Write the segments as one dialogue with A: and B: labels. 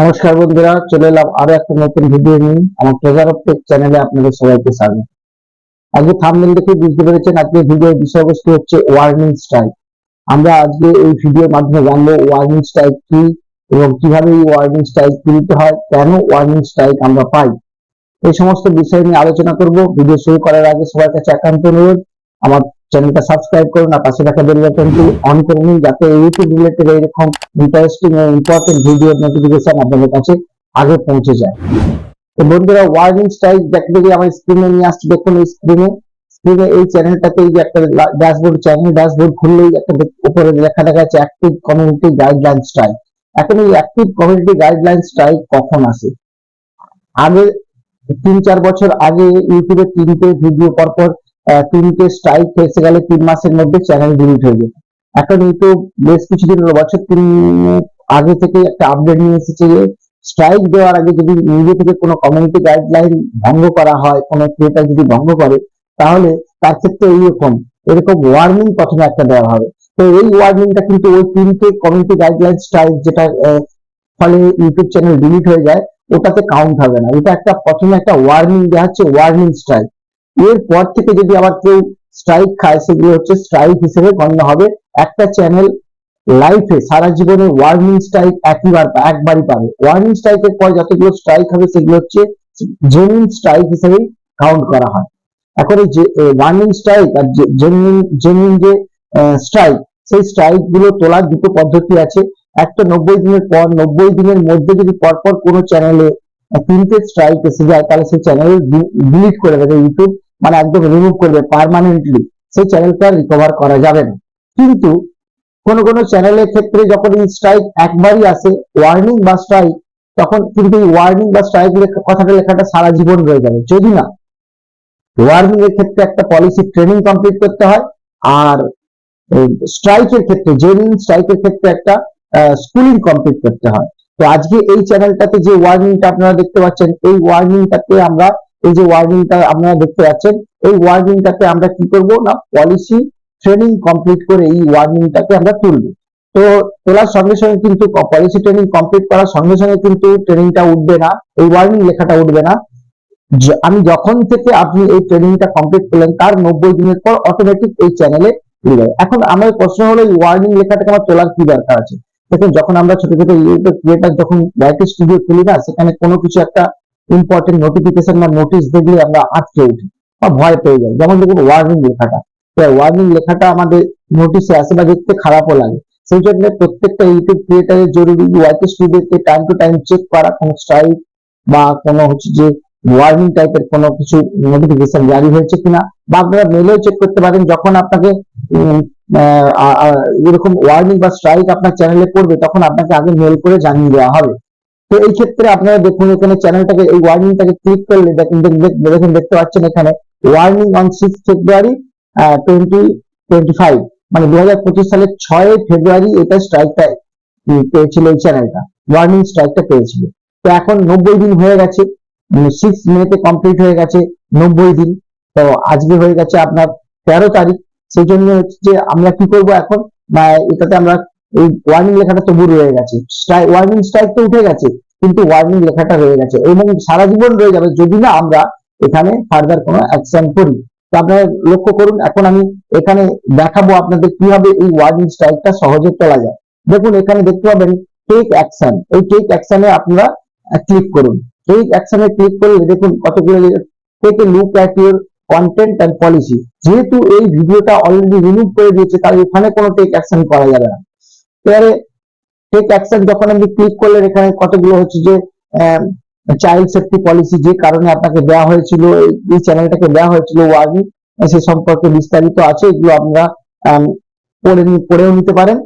A: নমস্কার বন্ধুরা, চলে এলাম আরও একটা নতুন ভিডিও নিয়ে। আমার ট্রেজার অফ চ্যানেলে আপনাদের সবাইকে স্বাগত। আজকে থাম্বনেল দেখে বুঝতে পেরেছেন আজকে ভিডিওর বিষয়বস্তু হচ্ছে ওয়ার্নিং স্ট্রাইক আমরা আজকে এই ভিডিওর মাধ্যমে জানব ওয়ার্নিং স্ট্রাইক কি এবং কীভাবে এই ওয়ার্নিং স্ট্রাইক গৃহীত হয়, কেন ওয়ার্নিং স্ট্রাইক আমরা পাই? এই সমস্ত বিষয় নিয়ে আলোচনা করব। ভিডিও শুরু করার আগে সবার কাছে একান্ত অনুরোধ, আমার চ্যানেলটা সাবস্ক্রাইব করুন আর পাশে থাকা বেল বাটনটি অন করে নিন যাতে ইউটিউব রিলেটেড এরকম ইন্টারেস্টিং ও ইম্পর্টেন্ট ভিডিও নোটিফিকেশন আপনাদের কাছে আগে পৌঁছে যায়। তো বন্ধুরা ওয়ার্নিং স্ট্রাইক গিয়ে আমার স্ক্রিনে নিয়ে আসছি। দেখুন এই স্ক্রিনে স্ক্রিনে এই চ্যানেলটাতে এই যে একটা ড্যাশবোর্ড চ্যানেল ড্যাশবোর্ড খুললেই একটা উপরে লেখা দেখা যাচ্ছে অ্যাক্টিভ কমিউনিটি গাইডলাইন স্ট্রাইক এখন এই অ্যাক্টিভ কমিউনিটি গাইডলাইন স্ট্রাইক কখন আসে? আগে তিন চার বছর আগে ইউটিউবে তিনটে ভিডিও পরপর তিনটে স্ট্রাইক এসে গেলে তিন মাসের মধ্যে চ্যানেল ডিলিট হয়ে যেত এখন ইউটিউব বেশ কিছুদিন বছর তিন আগে থেকে একটা আপডেট নিয়ে এসেছে যে স্ট্রাইক দেওয়ার আগে যদি নিজে থেকে কোনো কমিউনিটি গাইডলাইন ভঙ্গ করা হয়, কোনো ক্রিয়েটার যদি ভঙ্গ করে, তাহলে তার ক্ষেত্রে এইরকম, এরকম ওয়ার্নিং প্রথমে একটা দেওয়া হবে। তো এই ওয়ার্নিংটা কিন্তু ওই তিনটে কমিউনিটি গাইডলাইন স্ট্রাইক যেটা ফলে ইউটিউব চ্যানেল ডিলিট হয়ে যায়, ওটাতে কাউন্ট হবে না। এটা একটা, প্রথমে একটা ওয়ার্নিং দেওয়া হচ্ছে ওয়ার্নিং স্ট্রাইক এরপর থেকে যদি আবার কেউ স্ট্রাইক খায়, সেগুলো হচ্ছে স্ট্রাইক হিসেবে গণ্য হবে। একটা চ্যানেল লাইফে সারা জীবনে ওয়ার্নিং স্ট্রাইক একবার একবারই পাবে। ওয়ার্নিং স্ট্রাইকের পর যতগুলো স্ট্রাইক হবে, সেগুলো হচ্ছে জেনুইন স্ট্রাইক হিসেবে কাউন্ট করা হয়। এখন এই যে ওয়ার্নিং স্ট্রাইক আর জেনুইন জেনুইন যে স্ট্রাইক সেই স্ট্রাইকগুলো তোলার দুটো পদ্ধতি আছে। একটা নব্বই দিনের পর, নব্বই দিনের মধ্যে যদি পরপর কোনো চ্যানেলে তিনটে স্ট্রাইক এসে যায়, তাহলে সেই চ্যানেল ডিলিট করে দেবে ইউটিউব মানে একদম রিমুভ করবে পার্মানেন্টলি সেই চ্যানেলটা রিকভার করা যাবে না। কিন্তু কোন কোন চ্যানেলের ক্ষেত্রে যখন এই স্ট্রাইক একবারই আসে ওয়ার্নিং বা স্ট্রাইক তখন কিন্তু এই ওয়ার্নিং বা স্ট্রাইক কথাটা লেখাটা সারা জীবন রয়ে যাবে। যদি না ওয়ার্নিং এর ক্ষেত্রে একটা পলিসি ট্রেনিং কমপ্লিট করতে হয়, আর স্ট্রাইকের ক্ষেত্রে জেনুইন স্ট্রাইকের ক্ষেত্রে একটা স্কুলিং কমপ্লিট করতে হয়। তো আজকে এই চ্যানেলটাতে যে ওয়ার্নিংটা আপনারা দেখতে পাচ্ছেন, এই ওয়ার্নিংটাতে আমরা, এই যে ওয়ার্নিংটা আপনারা দেখতে পাচ্ছেন, এই ওয়ার্নিংটাতে আমরা কি করব না পলিসি ট্রেনিং কমপ্লিট করে এই ওয়ার্নিংটাকে আমরা তুলব। তো তোলার সঙ্গে সঙ্গে কিন্তু পলিসি ট্রেনিং কমপ্লিট করার সঙ্গে সঙ্গে কিন্তু ট্রেনিংটা উঠবে না, এই ওয়ার্নিং লেখাটা উঠবে না। আমি যখন থেকে আপনি এই ট্রেনিংটা কমপ্লিট করলেন, তার নব্বই দিনের পর অটোমেটিক এই চ্যানেলে এখন আমার প্রশ্ন হলো, এই ওয়ার্নিং লেখাটাকে আমার তোলার কি দরকার আছে? দেখুন, যখন আমরা ছোট ছোট ইউটিউব ক্রিয়েটার যখন ব্যাটারি স্টুডিও খুলি না, সেখানে কোনো কিছু একটা ইম্পর্টেন্ট নোটিফিকেশন বা নোটিশ দেখলে আমরা আটকে উঠি বা ভয় পেয়ে যাই। যেমন দেখুন ওয়ার্নিং লেখাটা। ওয়ার্নিং লেখাটা আমাদের নোটিশে আসে বা দেখতে খারাপও লাগে। সেই জন্য প্রত্যেকটা ইউটিউব ক্রিয়েটারের জরুরি ওয়াইটি স্টুডিওতে টাইম টু টাইম চেক করা, কোনো স্ট্রাইক বা কোনো হচ্ছে যে ওয়ার্নিং টাইপের কোনো কিছু নোটিফিকেশন জারি হয়েছে কিনা বা আপনারা মেলেও চেক করতে পারেন। যখন আপনাকে এরকম ওয়ার্নিং বা স্ট্রাইক আপনার চ্যানেলে পড়বে, তখন আপনাকে আগে মেল করে জানিয়ে দেওয়া হবে। তো এই ক্ষেত্রে আপনারা দেখুন, এখানে চ্যানেলটাকে এই ওয়ার্নিংটাকে ক্লিক করলে দেখুন, দেখ- দেখ- দেখতে পাচ্ছেন এখানে warning on six February twenty twenty five মানে দু হাজার পঁচিশ সালের ছয় ফেব্রুয়ারি এটা স্ট্রাইকটা পেয়েছিল এই চ্যানেলটা ওয়ার্নিং স্ট্রাইকটা পেয়েছিল। তো এখন নব্বই দিন হয়ে গেছে সিক্স মেতে কমপ্লিট হয়ে গেছে নব্বই দিন। তো আজকে হয়ে গেছে আপনার তেরো তারিখ সেই জন্য হচ্ছে যে আমরা কি করব এখন? বা এটাতে আমরা এই ওয়ার্নিং লেখাটা তবু রয়ে গেছে। ওয়ার্নিং স্ট্রাইক তো উঠে গেছে, কিন্তু ওয়ার্নিং লেখাটা রয়ে গেছে এবং সারা জীবন রয়ে যাবে যদি না আমরা এখানে ফার্দার কোনো অ্যাকশন করি। তো আপনারা লক্ষ্য করুন, এখন আমি এখানে দেখাবো আপনাদের কীভাবে এই ওয়ার্নিং স্ট্রাইকটা সহজে তোলা যায়। দেখুন, এখানে দেখতে পাবেন টেক অ্যাকশন এই টেক অ্যাকশনে আপনারা ক্লিক করুন। টেক অ্যাকশনে ক্লিক করলে দেখুন কতগুলো take a look at your content and policy যেহেতু এই ভিডিওটা অলরেডি রিমুভ করে দিয়েছে, তাহলে এখানে কোনো টেক অ্যাকশন করা যাবে না। এবারে টেক অ্যাকশন যখন আপনি ক্লিক করলেন, এখানে কতগুলো হচ্ছে যে চাইল্ড সেফটি পলিসি যে কারণে আপনাকে দেওয়া হয়েছিল, এই- চ্যানেলটাকে দেওয়া হয়েছিল ওয়ার্নিং সে সম্পর্কে বিস্তারিত আছে, এগুলো আপনারা পড়ে পড়েও নিতে পারেন।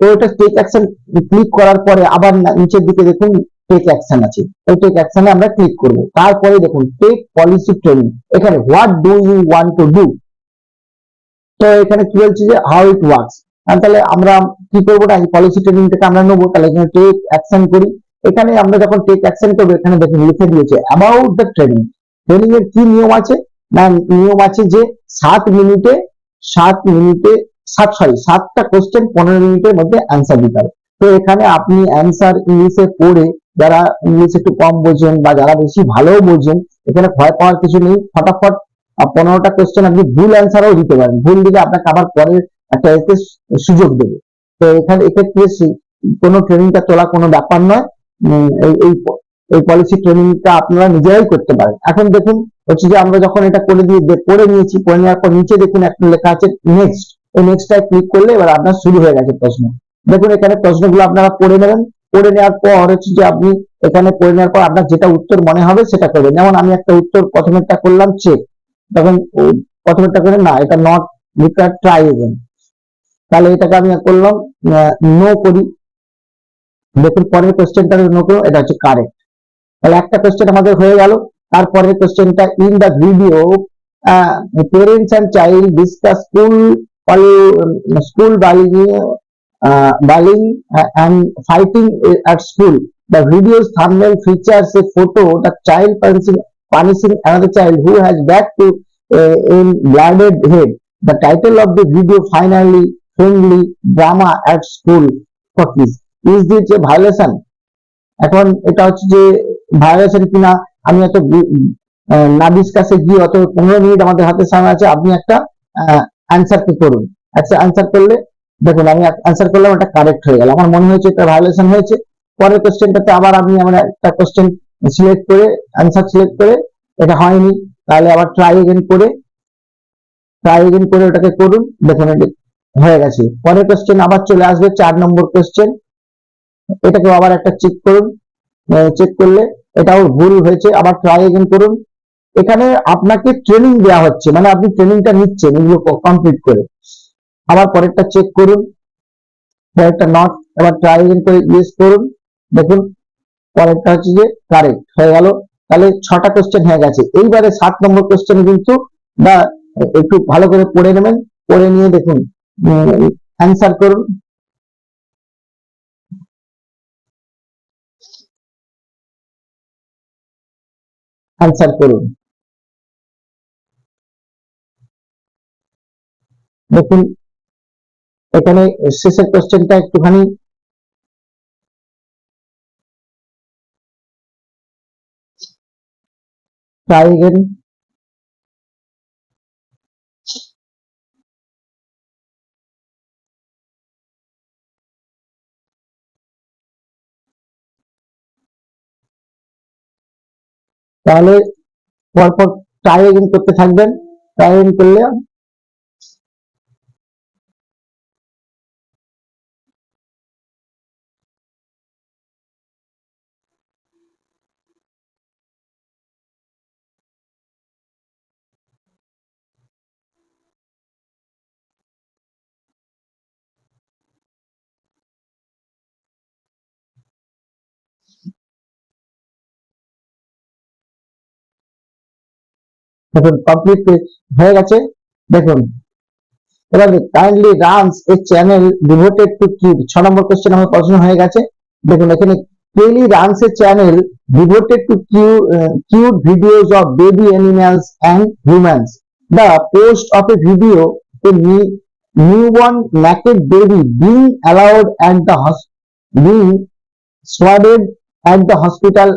A: তো এটা টেক অ্যাকশন ক্লিক করার পরে আবার নিচের দিকে দেখুন টেক অ্যাকশন আছে। এই টেক অ্যাকশনে আমরা ক্লিক করব। তারপরে দেখুন টেক পলিসি ট্রেনিং এখানে what do you want to do তো এখানে কি বলছে যে হাউ ইট ওয়ার্কস তাহলে আমরা কি করব না, এই পলিসি আমরা নেব। তাহলে এখানে টেক অ্যাকশন করি। এখানে আমরা যখন টেক অ্যাকশন করব, এখানে দেখুন লিখে দিয়েছে অ্যাবাউট দ্য ট্রেনিং ট্রেনিং এর কি নিয়ম আছে? না, নিয়ম আছে যে, সাত মিনিটে সাত মিনিটে, সাত সরি সাতটা কোশ্চেন পনেরো মিনিটের মধ্যে অ্যান্সার দিতে হবে। তো এখানে আপনি অ্যান্সার ইংলিশে পড়ে যারা ইংলিশ একটু কম বোঝেন বা যারা বেশি ভালো বোঝেন, এখানে ভয় পাওয়ার কিছু নেই। ফটাফট পনেরোটা কোয়েশ্চেন আপনি ভুল অ্যান্সারও দিতে পারেন। ভুল দিলে আপনাকে আবার পরে একটা এতে সুযোগ দেবে। তো এখানে, এক্ষেত্রে কোনো ট্রেনিংটা তোলা কোনো ব্যাপার নয়। এই এই পলিসি ট্রেনিংটা আপনারা নিজেরাই করতে পারেন। এখন দেখুন, হচ্ছে যে আমরা যখন এটা করে দিয়ে করে নিয়েছি, করে নেওয়ার পর নিচে দেখুন একটা লেখা আছে নেক্সট এই নেক্সটটায় ক্লিক করলে এবার আপনার শুরু হয়ে গেছে প্রশ্ন। দেখুন এখানে প্রশ্নগুলো আপনারা পড়ে নেবেন। পড়ে নেওয়ার পর হচ্ছে যে আপনি এখানে পড়ে নেওয়ার পর আপনার যেটা উত্তর মনে হবে সেটা করবেন। যেমন আমি একটা উত্তর প্রথমেরটা করলাম চেক তখন প্রথমেরটা করে না, এটা নট রিকোয়ার ট্রাই এগেন তাহলে এটাকে আমি করলাম নো করি দেখুন, পরের কোশ্চেনটা নো করো এটা হচ্ছে কারেক্ট তাহলে একটা কোশ্চেন আমাদের হয়ে গেল। তারপরের কোশ্চেনটা in the video parents and child discuss school school bullying and fighting at school the videos thumbnail features a photo the child punishing punishing another child who has back to in blooded head the title of the video finally friendly drama at school copies is the যে violation এখন এটা হচ্ছে যে violation কিনা, আমি এত না ডিসকাসে গিয়ে অত পনেরো মিনিট আমাদের হাতে সামনে আছে, আপনি একটা অ্যান্সারকে করুন। আচ্ছা অ্যান্সার করলে দেখুন, আমি অ্যান্সার করলাম, এটা কারেক্ট হয়ে গেল। আমার মনে হয়েছে এটা ভায়োলেশন হয়েছে। পরের কোশ্চেনটাতে আবার আমি আমরা একটা কোশ্চেন সিলেক্ট করে অ্যান্সার সিলেক্ট করে, এটা হয়নি। তাহলে আবার ট্রাই এগেন করে ট্রাই এগেন করে ওটাকে করুন দেখুন হয়ে গেছে। পরের কোশ্চেন আবার চলে আসবে, চার নম্বর কোশ্চেন এটাকে আবার একটা চেক করুন। চেক করলে এটাও ভুল হয়েছে, আবার ট্রাই এগেন করুন। এখানে আপনাকে ট্রেনিং দেওয়া হচ্ছে মানে আপনি ট্রেনিংটা নিচ্ছেন, এগুলো কমপ্লিট করে। আবার পরেরটা চেক করুন। পরেরটা নট এবার ট্রাই করে ইয়েস করুন। দেখুন, পরেরটা হচ্ছে যে কারেক্ট হয়ে গেল। তাহলে ছটা কোশ্চেন হয়ে গেছে। এইবারে সাত নম্বর কোশ্চেন কিন্তু বা একটু ভালো করে পড়ে নেবেন। পড়ে নিয়ে দেখুন অ্যান্সার করুন। অ্যান্সার করুন। দেখুন এখানে শেষের কোশ্চেনটা একটুখানি ট্রাই এগেন তাহলে পরপর ট্রাই এগেন করতে থাকবেন। ট্রাই এগেন করলে দেখুন কমপ্লিট হয়ে গেছে। দেখুন, এবার kindly runs a channel devoted to ছ নম্বর কোশ্চেন আমার প্রশ্ন হয়ে গেছে। দেখুন, এখানে Kelly runs a channel devoted to cute videos of baby animals and humans the post of a video a newborn naked baby being allowed the being hospital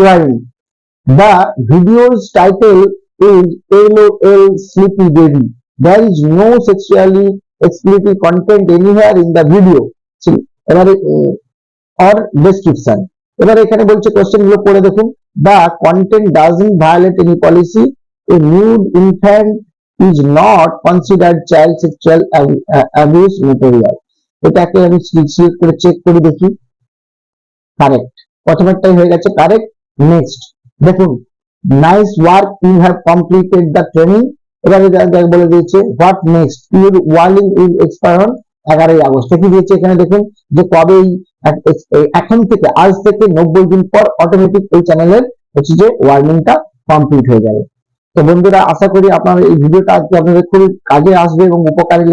A: urine The video's title is LOL Sleepy Baby. There is no sexually explicit content anywhere in the video. এবারে or description. এবারে এখানে বলছে কোশ্চেনগুলো পড়ে দেখুন doesn't violate any policy a nude infant is not considered child sexual ab- uh, abuse material এটাকে আমি select করে চেক করে দেখি কারেক্ট প্রথমেরটাই হয়ে গেছে কারেক্ট নেক্সট দেখুন nice work you have completed the training এবারে বলে দিয়েছে what next your warning will expire on এগারোই আগস্ট। কি দিয়েছে এখানে, দেখুন, যে কবে এখন থেকে, আজ থেকে নব্বই দিন পর অটোমেটিক এই চ্যানেলের হচ্ছে যে ওয়ার্নিংটা কমপ্লিট হয়ে যাবে। তো বন্ধুরা, আশা করি আপনার এই ভিডিওটা আজকে আপনাদের খুব কাজে আসবে এবং উপকারী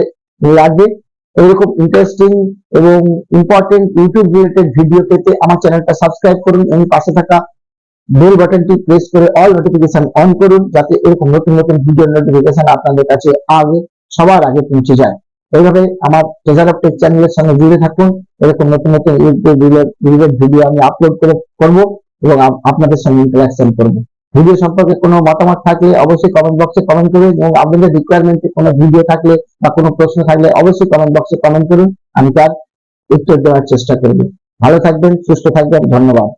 A: লাগবে। এরকম ইন্টারেস্টিং এবং ইম্পর্টেন্ট ইউটিউব রিলেটেড ভিডিও পেতে আমার চ্যানেলটা সাবস্ক্রাইব করুন এবং পাশে থাকা বেল বাটনটি প্রেস করে অল নোটিফিকেশন অন করুন যাতে এরকম নতুন নতুন ভিডিও নোটিফিকেশন আপনাদের কাছে আগে, সবার আগে পৌঁছে যায়। এইভাবে আমার ট্রেজার অফ টেক চ্যানেলের সঙ্গে জুড়ে থাকুন। এরকম নতুন নতুন ইউটিউব ভিডিও আমি আপলোড করে করব এবং আপনাদের সঙ্গে ইন্টারাকশন করব। ভিডিও সম্পর্কে কোনো মতামত থাকলে অবশ্যই কমেন্ট বক্সে কমেন্ট করুন এবং আপনাদের রিকোয়ারমেন্টে কোনো ভিডিও থাকলে বা কোনো প্রশ্ন থাকলে অবশ্যই কমেন্ট বক্সে কমেন্ট করুন। আমি তার উত্তর দেওয়ার চেষ্টা করব। ভালো থাকবেন, সুস্থ থাকবেন, ধন্যবাদ।